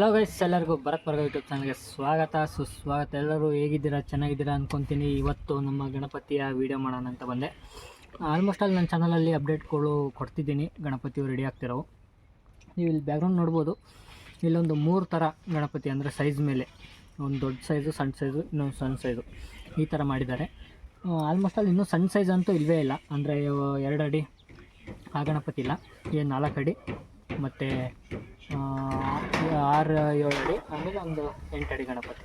ಎಲ್ಲರಿಗೂ ಭರತ್ ವರ್ಗ ಯೂಟ್ಯೂಬ್ ಚಾನಲ್ಗೆ ಸ್ವಾಗತ. ಸುಸ್ವಾಗತ. ಎಲ್ಲರೂ ಹೇಗಿದ್ದೀರಾ? ಚೆನ್ನಾಗಿದ್ದೀರಾ ಅಂದ್ಕೊತೀನಿ ಇವತ್ತು ನಮ್ಮ ಗಣಪತಿಯ ವಿಡಿಯೋ ಮಾಡೋಣ ಅಂತ ಬಂದೆ. ಆಲ್ಮೋಸ್ಟ್ ಆಲ್ ನನ್ನ ಚಾನಲಲ್ಲಿ ಅಪ್ಡೇಟ್ಗಳು ಕೊಡ್ತಿದ್ದೀನಿ. ಗಣಪತಿಯು ರೆಡಿ ಆಗ್ತಿರೋ. ನೀವು ಇಲ್ಲಿ ಬ್ಯಾಕ್ಗ್ರೌಂಡ್ ನೋಡ್ಬೋದು. ಇಲ್ಲೊಂದು ಮೂರು ಥರ ಗಣಪತಿ ಅಂದರೆ ಸೈಜ್ ಮೇಲೆ. ಒಂದು ದೊಡ್ಡ ಸೈಜು ಸಣ್ಣ ಸೈಜು ಇನ್ನೊಂದು ಸಣ್ಣ ಸೈಜು ಈ ಥರ ಮಾಡಿದ್ದಾರೆ. ಆಲ್ಮೋಸ್ಟ್ ಆಲ್ ಇನ್ನೂ ಸಣ್ಣ ಸೈಜ್ ಅಂತೂ ಇಲ್ಲವೇ ಇಲ್ಲ. ಅಂದರೆ ಎರಡು ಅಡಿ ಆ ಗಣಪತಿ ಇಲ್ಲ. ಏನು ನಾಲ್ಕು ಅಡಿ ಮತ್ತು ಆರು ಏಳು ಅಡಿ ಆಮೇಲೆ ಒಂದು ಎಂಟು ಅಡಿ ಗಣಪತಿ.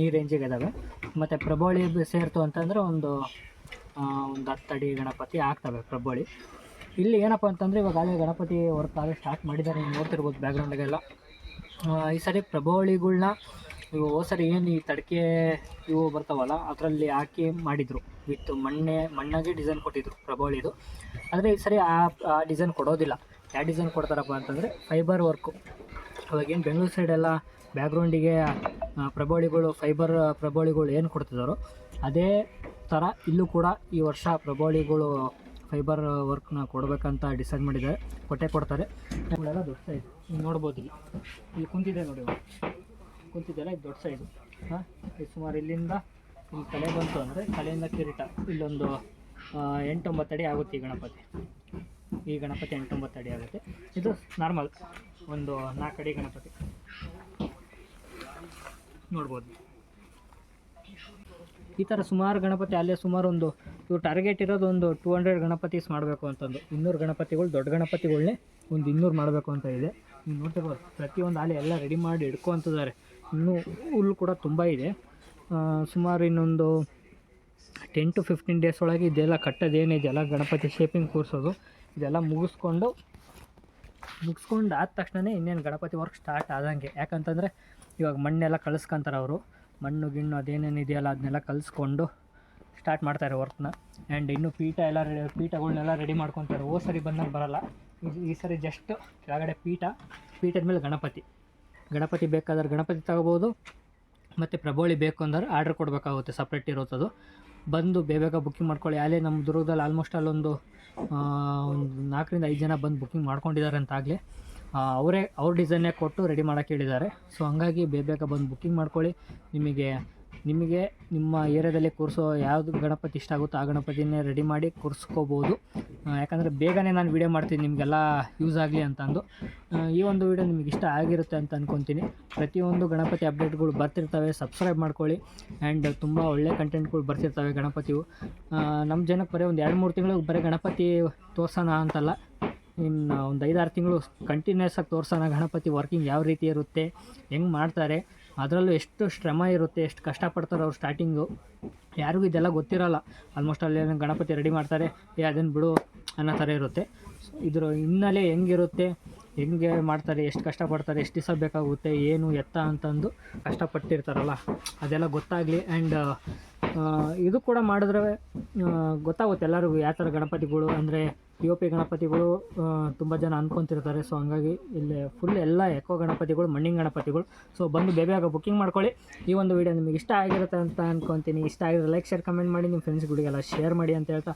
ಈ ರೇಂಜಿಗೆ ಇದ್ದಾವೆ ಮತ್ತು ಪ್ರಬೋಳಿ ಸೇರ್ತು ಅಂತಂದರೆ ಒಂದು ಒಂದು ಹತ್ತು ಅಡಿ ಗಣಪತಿ ಆಗ್ತವೆ ಪ್ರಬೋಳಿ. ಇಲ್ಲಿ ಏನಪ್ಪ ಅಂತಂದರೆ ಇವಾಗ ಆಗಲೇ ಗಣಪತಿ ವರ್ಕ್ ಆಗಲೇ ಸ್ಟಾರ್ಟ್ ಮಾಡಿದ್ದಾರೆ. ನೀವು ನೋಡ್ತಿರ್ಬೋದು ಬ್ಯಾಕ್ಗ್ರೌಂಡಿಗೆಲ್ಲ ಈ ಸರಿ ಪ್ರಬೋಳಿಗಳನ್ನ ಇವು ಸರಿ ಏನು ಈ ತಡಕೆ ಇವು ಬರ್ತಾವಲ್ಲ, ಅದರಲ್ಲಿ ಹಾಕಿ ಮಾಡಿದರು. ವಿತ್ ಮಣ್ಣೆ, ಮಣ್ಣಾಗಿ ಡಿಸೈನ್ ಕೊಟ್ಟಿದ್ರು ಪ್ರಬೋಳಿದು. ಆದರೆ ಈ ಸರಿ ಆ ಡಿಸೈನ್ ಕೊಡೋದಿಲ್ಲ. ಯಾವ ಡಿಸೈನ್ ಕೊಡ್ತಾರಪ್ಪ ಅಂತಂದರೆ ಫೈಬರ್ ವರ್ಕು ಅವಾಗೇನು ಬೆಂಗಳೂರು ಸೈಡೆಲ್ಲ ಬ್ಯಾಕ್ಗ್ರೌಂಡಿಗೆ ಪ್ರಬೋಳಿಗಳು ಫೈಬರ್ ಪ್ರಬೋಳಿಗಳು ಏನು ಕೊಡ್ತಿದ್ದಾರೋ ಅದೇ ಥರ ಇಲ್ಲೂ ಕೂಡ ಈ ವರ್ಷ ಪ್ರಬೋಳಿಗಳು ಫೈಬರ್ ವರ್ಕ್ನ ಕೊಡಬೇಕಂತ ಡಿಸೈಡ್ ಮಾಡಿದ್ದಾರೆ. ಕೊಟ್ಟೆ ಕೊಡ್ತಾರೆ. ಇವುಗಳೆಲ್ಲ ದೊಡ್ಡ ಸೈಜು ನೀವು ನೋಡ್ಬೋದು ಇಲ್ಲಿ ಇಲ್ಲಿ ಕುಂತಿದೆ ನೋಡಿ ಕುಂತಿದ್ದೆಲ್ಲ ಇದು ದೊಡ್ಡ ಸೈಜು ಹಾಂ ಇದು ಸುಮಾರು ಇಲ್ಲಿಂದ ಇಲ್ಲಿ ತಲೆ ಬಂತು ಅಂದರೆ ತಲೆಯಿಂದ ಕಿರೀಟ. ಇಲ್ಲೊಂದು ಎಂಟೊಂಬತ್ತು ಅಡಿ ಆಗುತ್ತೆ ಈ ಗಣಪತಿ. ಈ ಗಣಪತಿ ಎಂಟೊಂಬತ್ತು ಅಡಿ ಆಗುತ್ತೆ. ಇದು ನಾರ್ಮಲ್ ಒಂದು ನಾಲ್ಕು ಅಡಿ ಗಣಪತಿ. ನೋಡ್ಬೋದು. ಈ ಥರ ಸುಮಾರು ಗಣಪತಿ, ಅಲ್ಲೇ ಸುಮಾರು ಒಂದು ಇವು ಟಾರ್ಗೆಟ್ ಇರೋದು ಒಂದು ಟೂ ಹಂಡ್ರೆಡ್ ಗಣಪತೀಸ್ ಮಾಡಬೇಕು ಅಂತಂದು. ಇನ್ನೂರು ಗಣಪತಿಗಳು, ದೊಡ್ಡ ಗಣಪತಿಗಳನ್ನೇ ಒಂದು ಇನ್ನೂರು ಮಾಡಬೇಕು ಅಂತ ಇದೆ. ನೀವು ನೋಡ್ತಿರ್ಬೋದು, ಪ್ರತಿಯೊಂದು ಆಲೆ ಎಲ್ಲ ರೆಡಿ ಮಾಡಿ ಇಟ್ಕೊತಿದ್ದಾರೆ ಇನ್ನೂ ಹುಲ್ಲು ಕೂಡ ತುಂಬ ಇದೆ. ಸುಮಾರು ಇನ್ನೊಂದು ಟೆನ್ ಟು ಫಿಫ್ಟೀನ್ ಡೇಸ್ ಒಳಗೆ ಇದೆಲ್ಲ ಕಟ್ಟೋದೇನಿದೆಯಲ್ಲ ಗಣಪತಿ ಶೇಪಿಂಗ್ ಕೂರಿಸೋದು. ಇದೆಲ್ಲ ಮುಗಿಸ್ಕೊಂಡು ಮುಗಿಸ್ಕೊಂಡು ಆದ ತಕ್ಷಣ ಇನ್ನೇನು ಗಣಪತಿ ವರ್ಕ್ ಸ್ಟಾರ್ಟ್ ಆದಂಗೆ. ಯಾಕಂತಂದರೆ ಇವಾಗ ಮಣ್ಣೆಲ್ಲ ಕಳಿಸ್ಕೊಂತಾರೆ ಅವರು. ಮಣ್ಣು, ಗಿಣ್ಣು ಅದೇನೇನು ಇದೆಯಲ್ಲ ಅದನ್ನೆಲ್ಲ ಕಲಿಸ್ಕೊಂಡು ಸ್ಟಾರ್ಟ್ ಮಾಡ್ತಾರೆ ವರ್ಕ್ನ ಆ್ಯಂಡ್ ಇನ್ನು ಪೀಠ ಎಲ್ಲ ರೆಡಿ ಪೀಠಗಳ್ನೆಲ್ಲ ರೆಡಿ ಮಾಡ್ಕೊತಾರೆ. ಓ ಸರಿ ಬಂದಾಗ ಬರಲ್ಲ. ಈ- ಸರಿ ಜಸ್ಟ್ ಕೆಳಗಡೆ ಪೀಠ, ಪೀಠದ ಮೇಲೆ ಗಣಪತಿ. ಗಣಪತಿ ಬೇಕಾದ್ರೆ ಗಣಪತಿ ತಗೋಬೋದು, ಮತ್ತು ಪ್ರಬೋಳಿ ಬೇಕು ಅಂದರೆ ಆರ್ಡ್ರ್ ಕೊಡಬೇಕಾಗುತ್ತೆ ಸಪ್ರೇಟ್ ಇರೋತದು ಬಂದು ಬೇಗ ಬುಕ್ಕಿಂಗ್ ಮಾಡ್ಕೊಳ್ಳಿ. ಅಲ್ಲೇ ನಮ್ಮ ದುರ್ಗದಲ್ಲಿ ಆಲ್ಮೋಸ್ಟ್ ಅಲ್ಲೊಂದು ಒಂದು ನಾಲ್ಕರಿಂದ ಐದು ಜನ ಬಂದು ಬುಕ್ಕಿಂಗ್ ಮಾಡ್ಕೊಂಡಿದ್ದಾರೆ ಅಂತ ಆಗಲಿ. ಅವರೇ, ಅವ್ರ ಡಿಸೈನೇ ಕೊಟ್ಟು ರೆಡಿ ಮಾಡೋಕ್ಕೆ ಹೇಳಿದ್ದಾರೆ. ಸೊ ಹಂಗಾಗಿ ಬೇಗ ಬಂದು ಬುಕ್ಕಿಂಗ್ ಮಾಡ್ಕೊಳ್ಳಿ. ನಿಮಗೆ ನಿಮಗೆ ನಿಮ್ಮ ಏರಿಯಾದಲ್ಲಿ ಕೂರಿಸೋ ಯಾವುದು ಗಣಪತಿ ಇಷ್ಟ ಆಗುತ್ತೋ ಆ ಗಣಪತಿನೇ ರೆಡಿ ಮಾಡಿ ಕೂರಿಸ್ಕೋಬೋದು. ಯಾಕಂದರೆ ಬೇಗನೆ ನಾನು ವೀಡಿಯೋ ಮಾಡ್ತೀನಿ ನಿಮಗೆಲ್ಲ ಯೂಸ್ ಆಗಲಿ ಅಂತಂದು. ಈ ಒಂದು ವೀಡಿಯೋ ನಿಮಗೆ ಇಷ್ಟ ಆಗಿರುತ್ತೆ ಅಂತ ಅಂದ್ಕೊತೀನಿ ಪ್ರತಿಯೊಂದು ಗಣಪತಿ ಅಪ್ಡೇಟ್ಗಳು ಬರ್ತಿರ್ತವೆ ಸಬ್ಸ್ಕ್ರೈಬ್ ಮಾಡ್ಕೊಳ್ಳಿ. ಆ್ಯಂಡ್ ತುಂಬ ಒಳ್ಳೆ ಕಂಟೆಂಟ್ಗಳು ಬರ್ತಿರ್ತವೆ ಗಣಪತಿವು ಆ, ನಮ್ಮ ಜನಕ್ಕೆ ಬರೀ ಒಂದು ಎರಡು ಮೂರು ತಿಂಗಳಿಗೆ ಬರೀ ಗಣಪತಿ ತೋರ್ಸೋಣ ಅಂತಲ್ಲ. ಇನ್ನು ಒಂದು ಐದಾರು ತಿಂಗಳು ಕಂಟಿನ್ಯೂಸ್ ಆಗಿ ತೋರಿಸೋಣ ಗಣಪತಿ ವರ್ಕಿಂಗ್ ಯಾವ ರೀತಿ ಇರುತ್ತೆ, ಹೆಂಗೆ ಮಾಡ್ತಾರೆ, ಅದರಲ್ಲೂ ಎಷ್ಟು ಶ್ರಮ ಇರುತ್ತೆ, ಎಷ್ಟು ಕಷ್ಟಪಡ್ತಾರೆ ಅವ್ರು ಸ್ಟಾರ್ಟಿಂಗು ಯಾರಿಗೂ ಇದೆಲ್ಲ ಗೊತ್ತಿರಲ್ಲ. ಆಲ್ಮೋಸ್ಟ್ ಅಲ್ಲಿ ಗಣಪತಿ ರೆಡಿ ಮಾಡ್ತಾರೆ, ಏ ಅದನ್ನು ಬಿಡು ಅನ್ನೋ ಥರ ಇರುತ್ತೆ. ಇದರ ಹಿನ್ನೆಲೆ ಹೆಂಗಿರುತ್ತೆ, ಹೆಂಗೆ ಮಾಡ್ತಾರೆ, ಎಷ್ಟು ಕಷ್ಟಪಡ್ತಾರೆ, ಎಷ್ಟು ದಿವಸ ಬೇಕಾಗುತ್ತೆ, ಏನು ಎತ್ತ ಅಂತಂದು ಕಷ್ಟಪಟ್ಟಿರ್ತಾರಲ್ಲ, ಅದೆಲ್ಲ ಗೊತ್ತಾಗಲಿ. ಆ್ಯಂಡ್ ಇದು ಕೂಡ ಮಾಡಿದ್ರೆ ಗೊತ್ತಾಗುತ್ತೆ ಎಲ್ಲರಿಗೂ ಯಾವ ಥರ ಗಣಪತಿಗಳು. ಅಂದರೆ ಪಿ ಒ ಪಿ ಗಣಪತಿಗಳು ತುಂಬ ಜನ ಅಂದ್ಕೊತಿರ್ತಾರೆ ಸೊ ಹಂಗಾಗಿ ಇಲ್ಲಿ ಫುಲ್ ಎಲ್ಲ ಎಕೋ ಗಣಪತಿಗಳು ಮಣ್ಣಿನ ಗಣಪತಿಗಳು. ಸೊ ಬಂದು ಬೇಬೇಗ ಬುಕ್ಕಿಂಗ್ ಮಾಡ್ಕೊಳ್ಳಿ. ಈ ಒಂದು ವಿಡಿಯೋ ನಿಮಗೆ ಇಷ್ಟ ಆಗಿರುತ್ತೆ ಅಂತ ಅಂದ್ಕೊತೀನಿ ಇಷ್ಟ ಆಗಿದ್ರೆ ಲೈಕ್ ಶೇರ್ ಕಮೆಂಟ್ ಮಾಡಿ. ನಿಮ್ಮ ಫ್ರೆಂಡ್ಸ್ಗಳಿಗೆಲ್ಲ ಶೇರ್ ಮಾಡಿ ಅಂತ ಹೇಳ್ತಾ